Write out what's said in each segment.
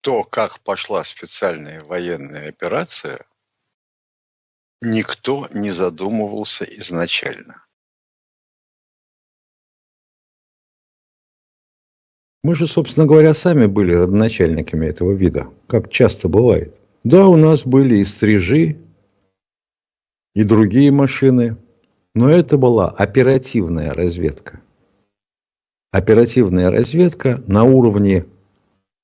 то, как пошла специальная военная операция, никто не задумывался изначально. Мы же, собственно говоря, сами были родоначальниками этого вида, как часто бывает. Да, у нас были и стрижи, и другие машины, но это была оперативная разведка. Оперативная разведка на уровне,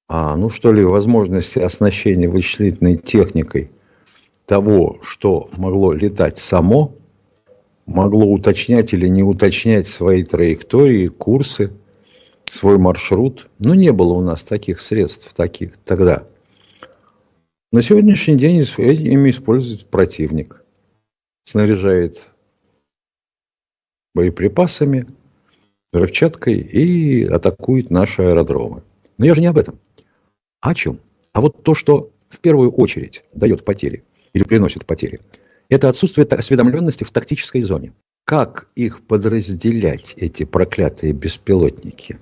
а, ну что ли, возможности оснащения вычислительной техникой того, что могло летать само, могло уточнять или не уточнять свои траектории, курсы – свой маршрут. Но не было у нас таких средств таких тогда. На сегодняшний день ими использует противник. Снаряжает боеприпасами, взрывчаткой и атакует наши аэродромы. Но я же не об этом. О чем? А вот то, что в первую очередь дает потери или приносит потери, это отсутствие осведомленности в тактической зоне. Как их подразделять, эти проклятые беспилотники?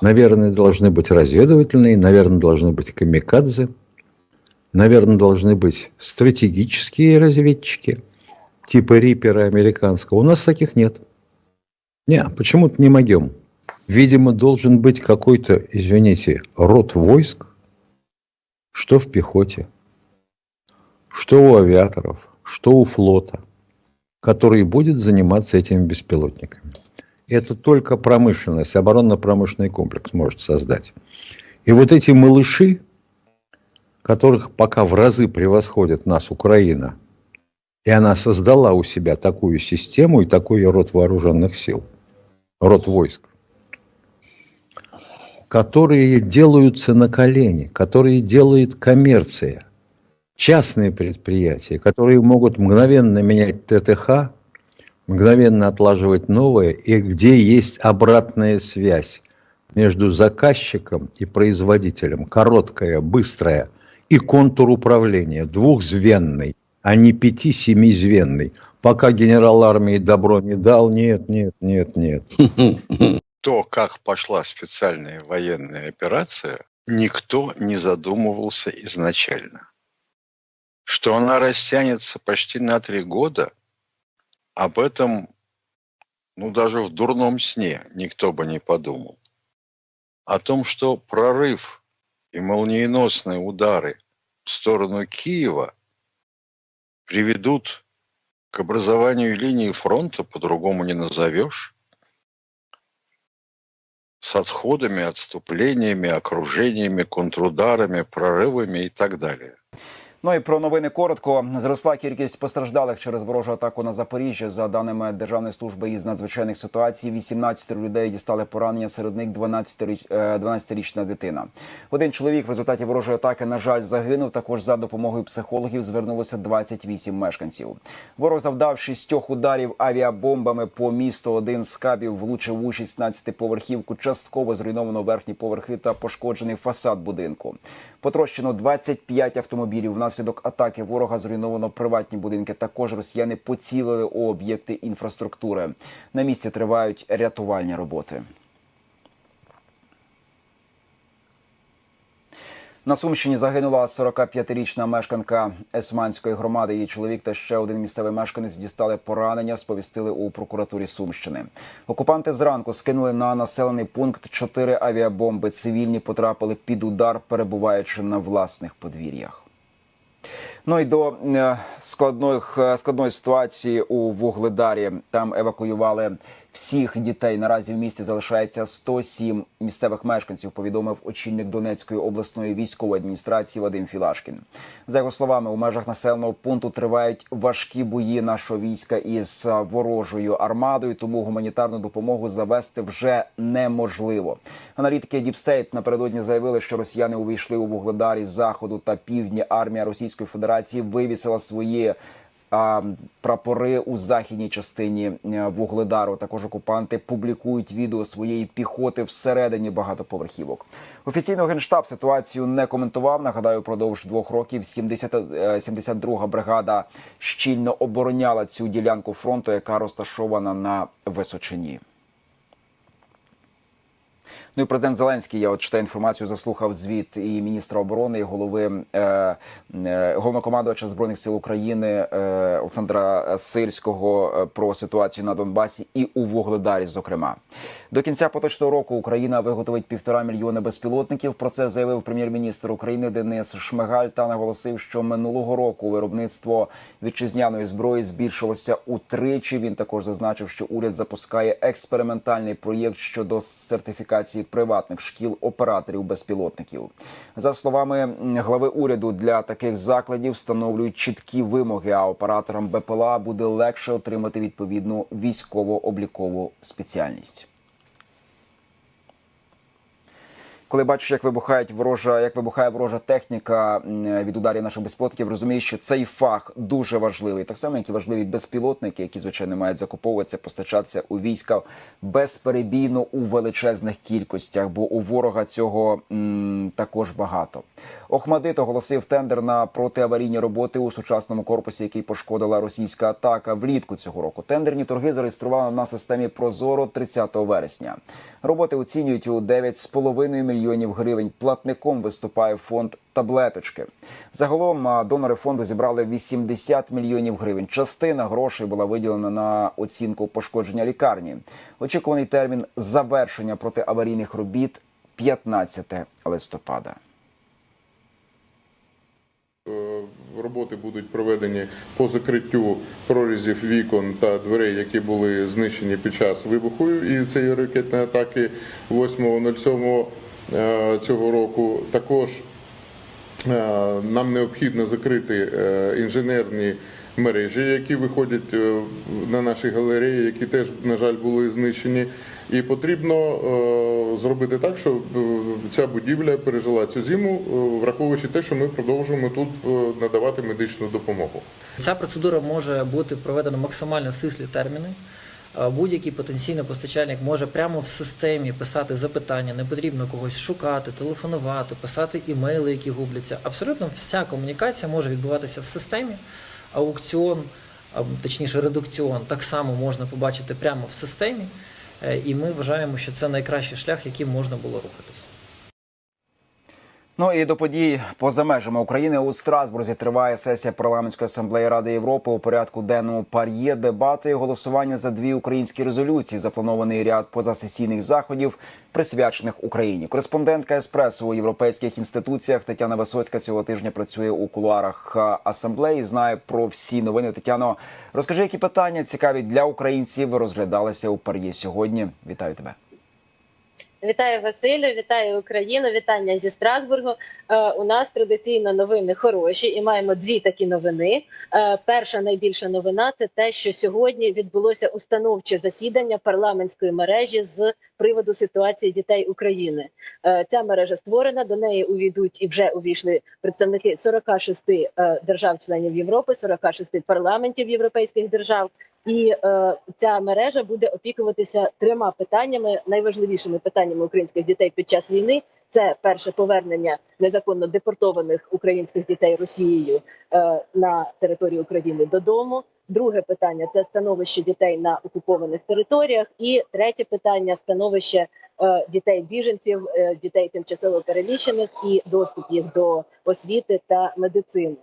Наверное, должны быть разведывательные, наверное, должны быть камикадзе, наверное, должны быть стратегические разведчики, типа Рипера американского. У нас таких нет. Не, почему-то не могем. Видимо, должен быть какой-то, извините, род войск, что в пехоте, что у авиаторов, что у флота, который будет заниматься этими беспилотниками это только промышленность, оборонно-промышленный комплекс может создать. И вот эти малыши, которых пока в разы превосходит нас Украина, и она создала у себя такую систему и такой род вооруженных сил, род войск, которые делаются на колени, которые делает коммерция, частные предприятия, которые могут мгновенно менять ТТХ, мгновенно отлаживать новое, и где есть обратная связь между заказчиком и производителем, короткая, быстрая, и контур управления, двухзвенный, а не пяти-семизвенный. Пока генерал армии добро не дал, нет, нет, нет, нет. То, как пошла специальная военная операция, никто не задумывался изначально. Что она растянется почти на три года – об этом, ну, даже в дурном сне никто бы не подумал. О том, что прорыв и молниеносные удары в сторону Киева приведут к образованию линии фронта, по-другому не назовешь, с отходами, отступлениями, окружениями, контрударами, прорывами и так далее. Ну і про новини коротко зросла кількість постраждалих через ворожу атаку на Запоріжжя. За даними Державної служби із надзвичайних ситуацій, 18 людей дістали поранення. Серед них 12-річна дитина. Один чоловік в результаті ворожої атаки, на жаль, загинув. Також за допомогою психологів звернулося 28 мешканців. Ворог завдав шістьох ударів авіабомбами по місту. Один з кабів влучив у 16-поверхівку. Частково зруйновано верхні поверхи та пошкоджений фасад будинку. Потрощено 25 автомобілів. Внаслідок атаки ворога зруйновано приватні будинки. Також росіяни поцілили у об'єкти інфраструктури. На місці тривають рятувальні роботи. На Сумщині загинула 45-річна мешканка Есманської громади. Її чоловік та ще один місцевий мешканець дістали поранення. Сповістили у прокуратурі Сумщини. Окупанти зранку скинули на населений пункт чотири авіабомби. Цивільні потрапили під удар, перебуваючи на власних подвір'ях. Ну і до е, складних е, складної ситуації у Вугледарі там евакуювали всіх дітей. Наразі в місті залишається 107 місцевих мешканців. Повідомив очільник Донецької обласної військової адміністрації Вадим Філашкін. За його словами, у межах населеного пункту тривають важкі бої нашого війська із ворожою армадою. Тому гуманітарну допомогу завести вже неможливо. Аналітики Діпстейт напередодні заявили, що росіяни увійшли у вугледарі заходу та півдні. Армія Російської Федерації вивісила свої прапори у західній частині е, вугледару. Також окупанти публікують відео своєї піхоти всередині багатоповерхівок. Офіційно генштаб ситуацію не коментував. Нагадаю, продовж двох років 70, 72-га е, бригада щільно обороняла цю ділянку фронту, яка розташована на Височині. Ну і президент Зеленський, я от читаю інформацію, заслухав звіт і міністра оборони, і голови е, е, головнокомандувача збройних сил України е, Олександра Сирського е, про ситуацію на Донбасі і у Вугледарі. Зокрема, до кінця поточного року Україна виготовить півтора мільйони безпілотників. Про це заявив прем'єр-міністр України Денис Шмигаль та наголосив, що минулого року виробництво вітчизняної зброї збільшилося утричі. Він також зазначив, що уряд запускає експериментальний проєкт щодо сертифікації приватних шкіл операторів безпілотників. За словами глави уряду, для таких закладів встановлюють чіткі вимоги. А операторам БПЛА буде легше отримати відповідну військово-облікову спеціальність. Коли бачиш, як вибухають ворожа, як вибухає ворожа техніка від ударів наших безпілотників, розумієш, що цей фах дуже важливий. Так само, як і важливі безпілотники, які звичайно мають закуповуватися, постачатися у війська безперебійно у величезних кількостях, бо у ворога цього м, також багато. Охмадит оголосив тендер на протиаварійні роботи у сучасному корпусі, який пошкодила російська атака влітку цього року. Тендерні торги зареєстрували на системі Прозоро 30 вересня. Роботи оцінюють у 9,5 мільйонів гривень. Платником виступає фонд таблеточки. Загалом донори фонду зібрали 80 мільйонів гривень. Частина грошей була виділена на оцінку пошкодження лікарні. Очікуваний термін завершення протиаварійних робіт 15 листопада. Е, Роботи будуть проведені по закриттю прорізів вікон та дверей, які були знищені під час вибуху і цієї ракетної атаки 8.07 е, цього року. Також е, нам необхідно закрити е, інженерні мережі, які виходять е, на наші галереї, які теж, на жаль, були знищені. І потрібно е, зробити так, щоб е, ця будівля пережила цю зиму, е, враховуючи те, що ми продовжуємо тут е, надавати медичну допомогу. Ця процедура може бути проведена максимально стислі терміни. Е, Будь-який потенційний постачальник може прямо в системі писати запитання, не потрібно когось шукати, телефонувати, писати імейли, які губляться. Абсолютно вся комунікація може відбуватися в системі. Аукціон, точніше редукціон, так само можна побачити прямо в системі. Е, І ми вважаємо, що це найкращий шлях, яким можна було рухатись. Ну і до подій поза межами України у Страсбурзі триває сесія парламентської асамблеї Ради Європи у порядку денному пар'є дебати і голосування за дві українські резолюції. Запланований ряд позасесійних заходів, присвячених Україні. Кореспондентка еспресо у європейських інституціях Тетяна Висоцька цього тижня працює у кулуарах асамблеї. Знає про всі новини. Тетяно, розкажи, які питання цікаві для українців розглядалися у пар'є сьогодні. Вітаю тебе. Вітаю Василю, вітаю Україну, вітання зі Страсбургу. Е, у нас традиційно новини хороші, і маємо дві такі новини. Е, перша найбільша новина це те, що сьогодні відбулося установче засідання парламентської мережі з приводу ситуації дітей України. Е, ця мережа створена. До неї увійдуть і вже увійшли представники 46 е, держав-членів Європи, 46 парламентів європейських держав. І е, ця мережа буде опікуватися трьома питаннями, найважливішими питаннями українських дітей під час війни. Це перше повернення незаконно депортованих українських дітей Росією е, на територію України додому. Друге питання це становище дітей на окупованих територіях. І третє питання становище е, дітей біженців, е, дітей тимчасово переміщених і доступ їх до освіти та медицини.